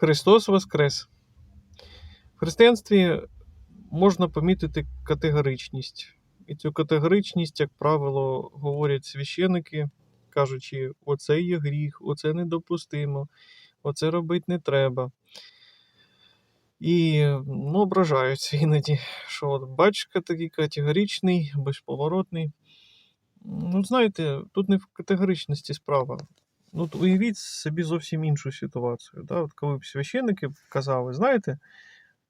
Христос Воскрес! В християнстві можна помітити категоричність. І цю категоричність, як правило, говорять священики, кажучи, оце є гріх, оце недопустимо, оце робити не треба. І ну, ображаються іноді, що от батюшка такий категоричний, безповоротний. Ну, знаєте, тут не в категоричності справа. Ну, от уявіть собі зовсім іншу ситуацію. Да? От коли б священники казали, знаєте,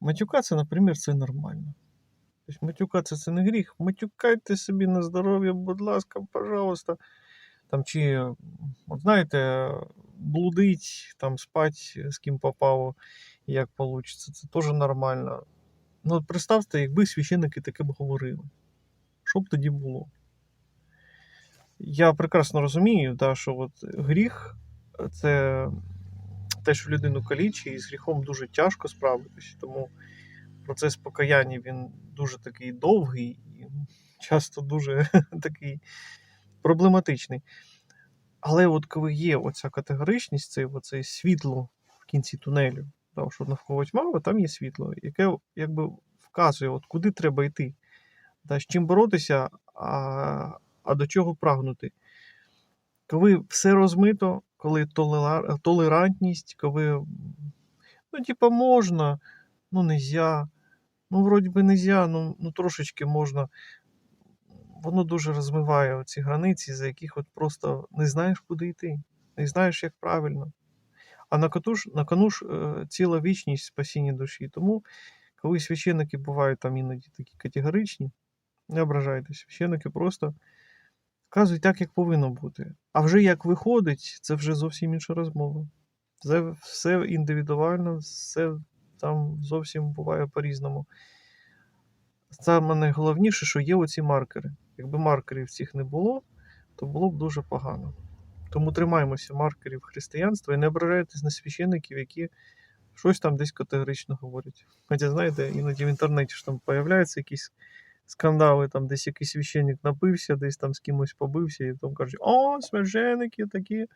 матюкатися, наприклад, це нормально. Тобто матюкатися це не гріх. Матюкайте собі на здоров'я, будь ласка, пожалуйста. Там, чи, от знаєте, блудить, там, спать з ким попало, як вийде, це теж нормально. Ну, от представте, якби священники таке б говорили. Що б тоді було? Я прекрасно розумію, да, що от гріх це те, що людину калічить, і з гріхом дуже тяжко справитися. Тому процес покаяння він дуже такий довгий і часто дуже такий проблематичний. Але от коли є оця категоричність, це оце світло в кінці тунелю, да, що навколо тьма, там є світло, яке якби вказує, от куди треба йти, да, з чим боротися, а, а до чого прагнути. Коли все розмито, коли толерантність, коли ну, типа, можна, ну нельзя, ну, вроді би нельзя, ну, ну трошечки можна. Воно дуже розмиває ці границі, за яких от просто не знаєш, куди йти, не знаєш, як правильно. А на кону на кону ж е, ціла вічність спасіння душі. Тому, коли священники бувають там іноді такі категоричні, не ображайтесь, священники просто вказують так, як повинно бути. А вже як виходить, це вже зовсім інша розмова. Це все індивідуально, все там зовсім буває по-різному. Саме найголовніше, що є оці маркери. Якби маркерів цих не було, то було б дуже погано. Тому тримаємося маркерів християнства і не ображайтесь на священиків, які щось там десь категорично говорять. Хоча, знаєте, іноді в інтернеті ж там появляються якісь скандали, там десь якийсь священник напився, десь там з кимось побився, і там кажуть, о, священики такі.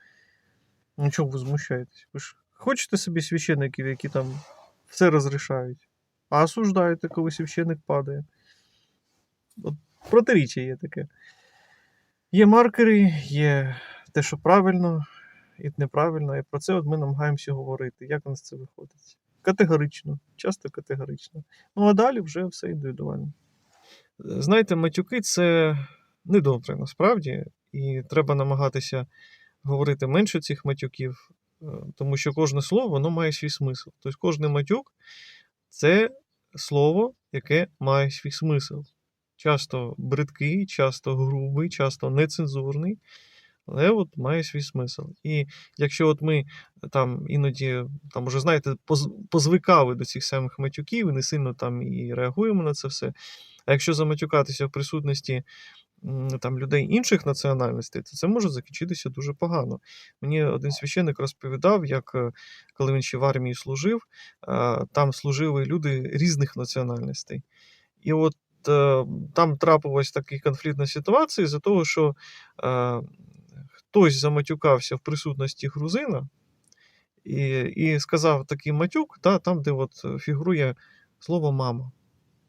Ну чого ви возмущаєтесь? Ви ж хочете собі священиків, які там все розрішають, а осуждаєте, коли священик падає. От протиріччя є таке. Є маркери, є те, що правильно і неправильно, і про це от ми намагаємося говорити. Як у нас це виходить? Категорично, часто категорично. Ну а далі вже все індивідуально. Знаєте, матюки це недобре насправді, і треба намагатися говорити менше цих матюків, е, тому що кожне слово воно має свій смисл. Тобто кожний матюк це слово, яке має свій смисл. Часто бридкий, часто грубий, часто нецензурний, але от має свій смисл. І якщо от ми там іноді, там уже знаєте, позвикали до цих самих матюків і не сильно там і реагуємо на це все. А якщо заматюкатися в присутності там, людей інших національностей, то це може закінчитися дуже погано. Мені один священник розповідав, як е, коли він ще в армії служив, е, там служили люди різних національностей. І от е, там трапилась така конфліктна ситуація з-за того, що хтось заматюкався в присутності грузина і, і сказав такий матюк, да, там, де от фігурує слово мама.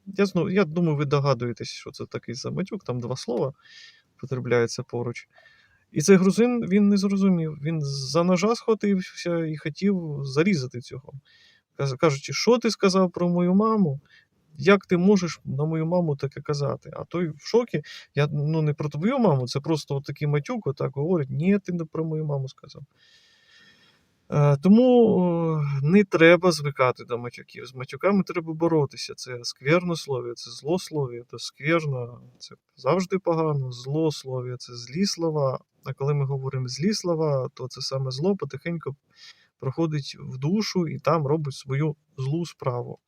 Я, зну, я думаю, ви догадуєтесь, що це такий за матюк, там два слова потрапляються поруч. І цей грузин він не зрозумів. Він за ножа схватився і хотів зарізати цього. Кажучи, що ти сказав про мою маму? Як ти можеш на мою маму таке казати? А той в шокі. Я ну не про твою маму, це просто такий матюк, отак говорить, ні, ти не про мою маму сказав. Е, Тому е, не треба звикати до матюків. З матюками треба боротися. Це сквернослов'я, це злослов'я, це скверно, це завжди погано. Злослов'я це злі слова. А коли ми говоримо злі слова, то це саме зло потихеньку проходить в душу і там робить свою злу справу.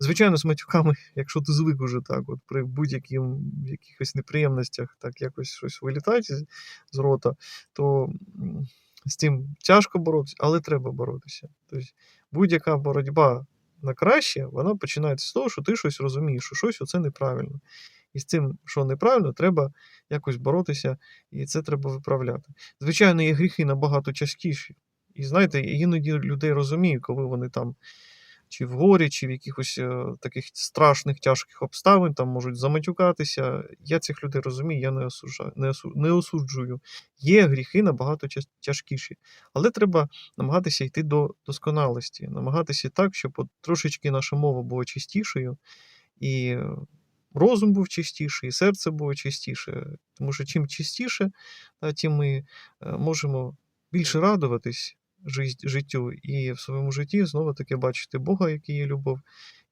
Звичайно, з матюками, якщо ти звик уже так, от при будь-яких якихось неприємностях, так якось щось вилітає з, рота, то з цим тяжко боротися, але треба боротися. Тобто будь-яка боротьба на краще, вона починається з того, що ти щось розумієш, що щось оце неправильно. І з цим, що неправильно, треба якось боротися, і це треба виправляти. Звичайно, є гріхи набагато частіші. І знаєте, іноді людей розумію, коли вони там чи в горі, чи в якихось е, таких страшних тяжких обставин там можуть заматюкатися. Я цих людей розумію, я не осуджую, не, осу, не осуджую. Є гріхи набагато тяжкіші, але треба намагатися йти до досконалості, намагатися так, щоб от трошечки наша мова була чистішою, і розум був чистіший, і серце було чистіше. Тому що чим чистіше, тим ми е, можемо більше радуватись життю і в своєму житті знову таки бачити Бога, який є любов,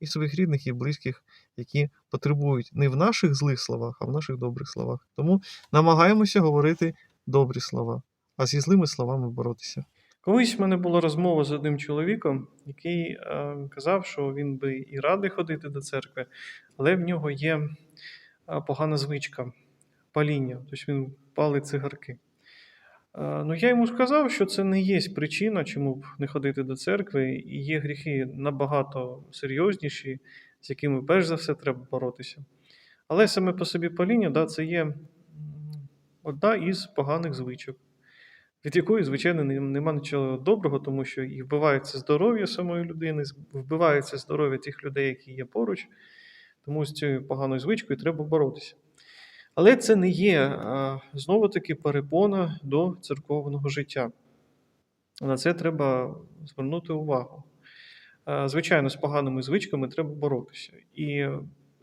і своїх рідних і близьких, які потребують не в наших злих словах, а в наших добрих словах. Тому намагаємося говорити добрі слова, а зі злими словами боротися. Колись в мене була розмова з одним чоловіком, який е, казав, що він би і радий ходити до церкви, але в нього є е, погана звичка паління, тобто він палить цигарки. Е, Ну, я йому сказав, що це не є причина, чому б не ходити до церкви, і є гріхи набагато серйозніші, з якими перш за все треба боротися. Але саме по собі паління, да, це є одна із поганих звичок, від якої, звичайно, нема нічого доброго, тому що і вбивається здоров'я самої людини, вбивається здоров'я тих людей, які є поруч. Тому з цією поганою звичкою треба боротися. Але це не є знову-таки перепона до церковного життя. На це треба звернути увагу. Звичайно, з поганими звичками треба боротися. І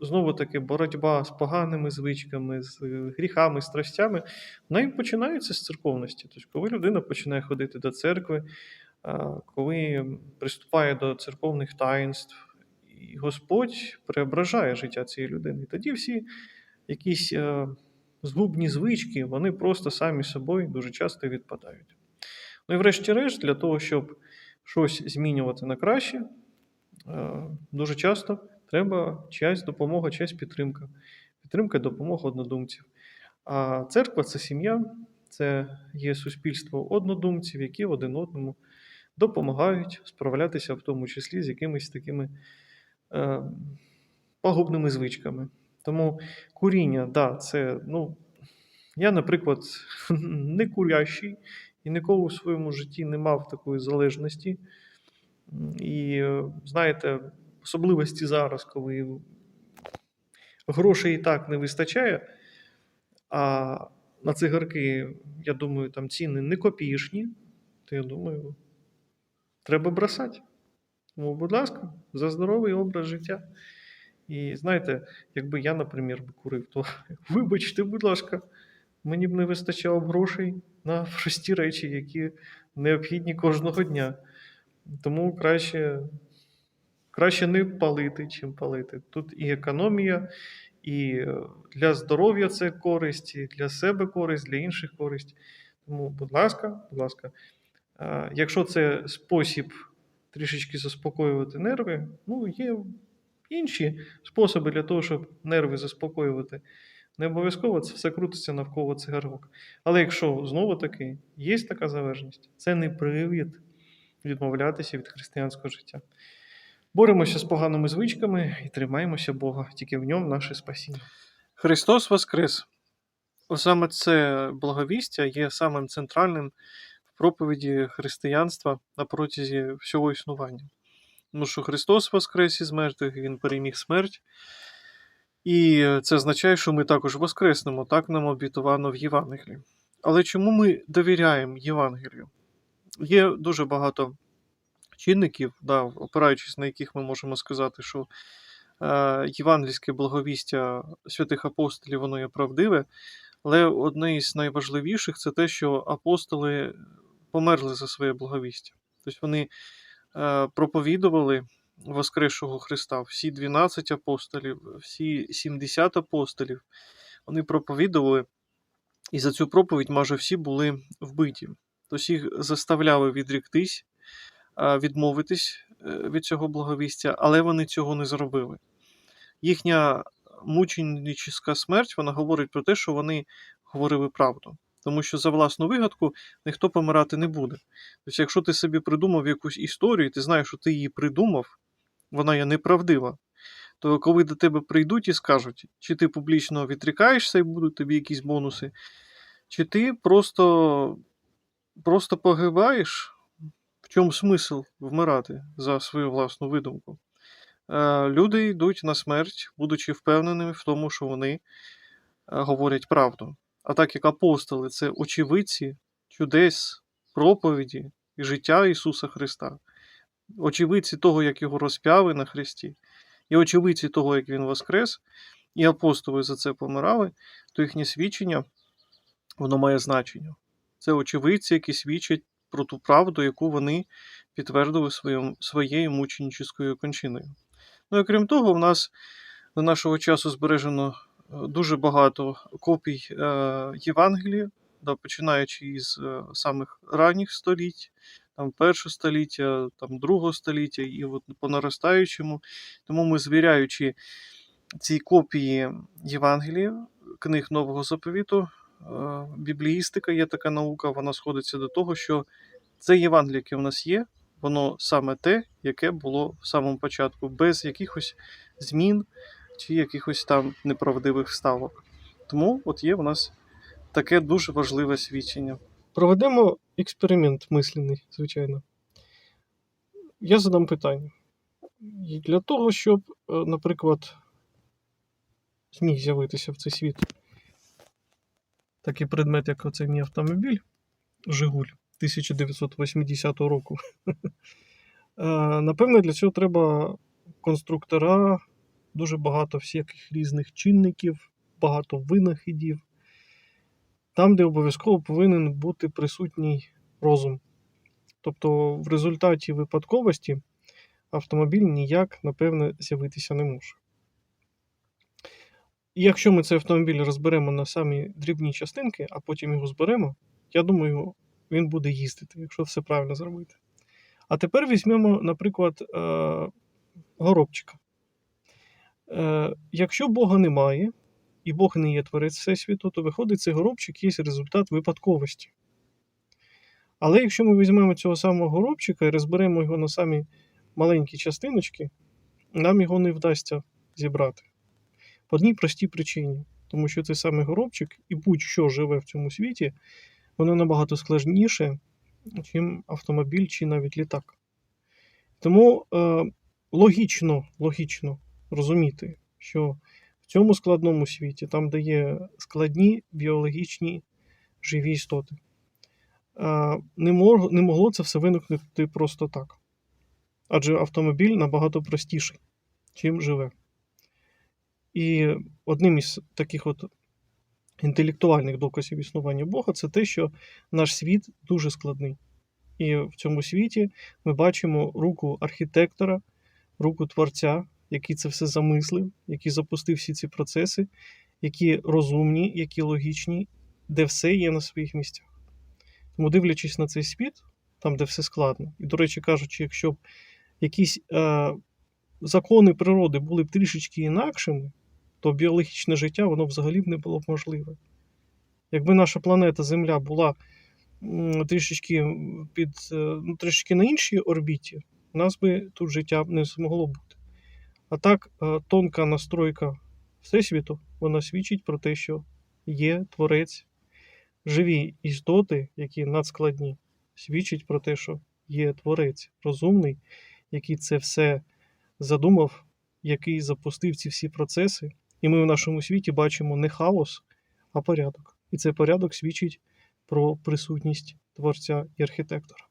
знову-таки боротьба з поганими звичками, з гріхами, страстями, вона і починається з церковності. Тобто, коли людина починає ходити до церкви, коли приступає до церковних таїнств, і Господь преображає життя цієї людини. І тоді всі якісь е, згубні звички, вони просто самі собою дуже часто відпадають. Ну і врешті-решт, для того, щоб щось змінювати на краще, е, дуже часто треба чиясь допомога, чиясь підтримка. Підтримка і допомога однодумців. А церква це сім'я, це є суспільство однодумців, які один одному допомагають справлятися, в тому числі з якимись такими е, пагубними звичками. Тому куріння, да, це, ну, я, наприклад, не курящий і ніколи в своєму житті не мав такої залежності. І знаєте, особливості зараз, коли грошей і так не вистачає, а на цигарки, я думаю, там ціни не копійшні, то я думаю, треба бросати. Тому, будь ласка, за здоровий образ життя. І знаєте, якби я, наприклад, курив, то вибачте, будь ласка, мені б не вистачало грошей на прості речі, які необхідні кожного дня. Тому краще, краще не палити, чим палити. Тут і економія, і е, для здоров'я це користь, і для себе користь, для інших користь. Тому, будь ласка, будь ласка, якщо це спосіб трішечки заспокоювати нерви, ну, є інші способи для того, щоб нерви заспокоювати. Не обов'язково це все крутиться навколо цигарок. Але якщо знову таки є така залежність, це не привід відмовлятися від християнського життя. Боремося з поганими звичками і тримаємося Бога, тільки в ньому наше спасіння. Христос Воскрес! Саме це благовістя є самим центральним в проповіді християнства на протязі всього існування. Тому що Христос Воскрес із мертвих, Він переміг смерть. І це означає, що ми також воскреснемо, так нам обітовано в Євангелії. Але чому ми довіряємо Євангелію? Є дуже багато чинників, да, опираючись на яких ми можемо сказати, що е, євангельське благовістя святих апостолів воно є правдиве. Але одне із найважливіших це те, що апостоли померли за своє благовістя. Тобто вони проповідували Воскресшого Христа, всі 12 апостолів, всі 70 апостолів, вони проповідували, і за цю проповідь майже всі були вбиті. Тобто їх заставляли відріктись, е, відмовитись е, від цього благовістя, але вони цього не зробили. Їхня мученическа смерть вона говорить про те, що вони говорили правду. Тому що за власну вигадку ніхто помирати не буде. Тобто, якщо ти собі придумав якусь історію, і ти знаєш, що ти її придумав, вона є неправдива, то коли до тебе прийдуть і скажуть, чи ти публічно відрікаєшся і будуть тобі якісь бонуси, чи ти просто, просто погибаєш, в чому смисл вмирати за свою власну видумку? Е, Люди йдуть на смерть, будучи впевненими в тому, що вони е, говорять правду. А так як апостоли це очевидці чудес, проповіді і життя Ісуса Христа, очевидці того, як Його розп'яли на Христі, і очевидці того, як Він воскрес, і апостоли за це помирали, то їхнє свідчення воно має значення. Це очевидці, які свідчать про ту правду, яку вони підтвердили своєю, мученическою кончиною. Ну і крім того, в нас до нашого часу збережено дуже багато копій е, Євангелія, да, починаючи із е, самих ранніх століть, там першого століття, там другого століття, і от по наростаючому. Тому ми, звіряючи ці копії Євангелія, книг Нового заповіту, е, бібліїстика є така наука, вона сходиться до того, що це Євангеліє, яке в нас є, воно саме те, яке було в самому початку, без якихось змін чи якихось там неправдивих вставок. Тому от є у нас таке дуже важливе свідчення. Проведемо експеримент мисленний, звичайно. Я задам питання. І для того, щоб, е, наприклад, зміг з'явитися в цей світ такий предмет, як оцей мій автомобіль Жигуль 1980 року. Е, Напевно, для цього треба конструктора, дуже багато всяких різних чинників, багато винахідів. Там, де обов'язково повинен бути присутній розум. Тобто, в результаті випадковості автомобіль ніяк, напевне, з'явитися не може. І якщо ми цей автомобіль розберемо на самі дрібні частинки, а потім його зберемо, я думаю, він буде їздити, якщо все правильно зробити. А тепер візьмемо, наприклад, е, горобчика. Е, Якщо Бога немає, і Бог не є творець Всесвіту, то виходить, цей горобчик є результат випадковості. Але якщо ми візьмемо цього самого горобчика і розберемо його на самі маленькі частиночки, нам його не вдасться зібрати. По одній простій причині. Тому що цей самий горобчик і будь-що живе в цьому світі, воно набагато складніше, ніж автомобіль чи навіть літак. Тому е, логічно, логічно розуміти, що в цьому складному світі, там, де є складні біологічні живі істоти, не могло це все виникнути просто так. Адже автомобіль набагато простіший, чим живе. І одним із таких от інтелектуальних доказів існування Бога це те, що наш світ дуже складний. І в цьому світі ми бачимо руку архітектора, руку творця, який це все замислив, який запустив всі ці процеси, які розумні, які логічні, де все є на своїх місцях. Тому, дивлячись на цей світ, там, де все складно, і, до речі, кажучи, якщо б якісь е, закони природи були б трішечки інакшими, то біологічне життя воно взагалі б не було б можливе. Якби наша планета Земля була трішечки під е, ну, трішечки на іншій орбіті, у нас би тут життя не змогло бути. А так, е, тонка настройка Всесвіту, вона свідчить про те, що є творець, живі істоти, які надскладні, свідчить про те, що є творець розумний, який це все задумав, який запустив ці всі процеси. І ми в нашому світі бачимо не хаос, а порядок. І цей порядок свідчить про присутність творця і архітектора.